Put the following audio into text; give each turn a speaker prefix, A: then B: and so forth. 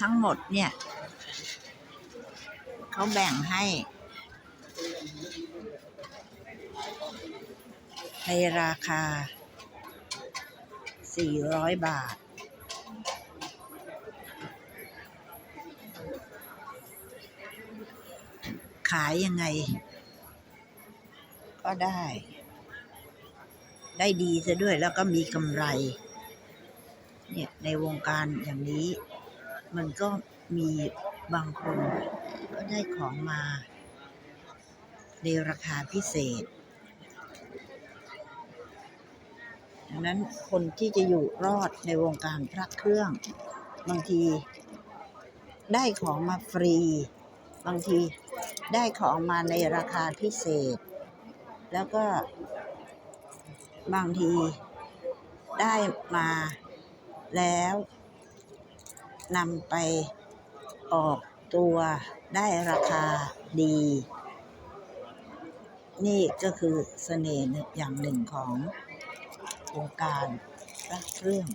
A: ทั้งหมดเนี่ย เขาแบ่งให้ในราคา 400 บาท ขายยังไง ก็ได้ ได้ดีซะด้วยแล้วก็มีกำไร เนี่ย ในวงการอย่างนี้ มันก็มีบางคนก็ได้ของมาในราคาพิเศษ ดังนั้นคนที่จะอยู่รอดในวงการพระเครื่อง บางทีได้ของมาฟรี บางทีได้ของมาในราคาพิเศษ แล้วก็บางทีได้มาแล้ว นำไปออกตัวได้ราคาดี นี่ก็คือเสน่ห์อย่างหนึ่งของวงการพระเครื่อง